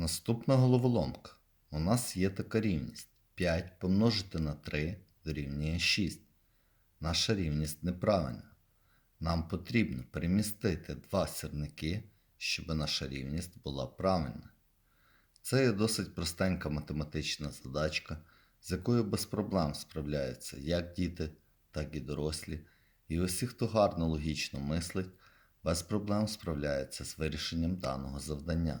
Наступна головоломка. У нас є така рівність. 5 помножити на 3 дорівнює 6. Наша рівність неправильна. Нам потрібно перемістити два сірники, щоб наша рівність була правильна. Це є досить простенька математична задачка, з якою без проблем справляються як діти, так і дорослі. І усі, хто гарно логічно мислить, без проблем справляються з вирішенням даного завдання.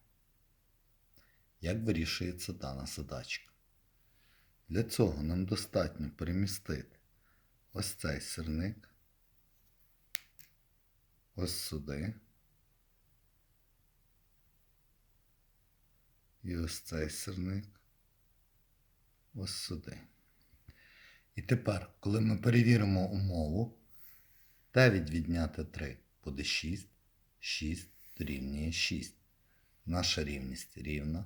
Як вирішується дана задачка? Для цього нам достатньо перемістити ось цей сирник ось сюди. І ось цей сирник ось сюди. І тепер, коли ми перевіримо умову, 9 відняти 3 буде 6, 6 дорівнює 6. Наша рівність рівна.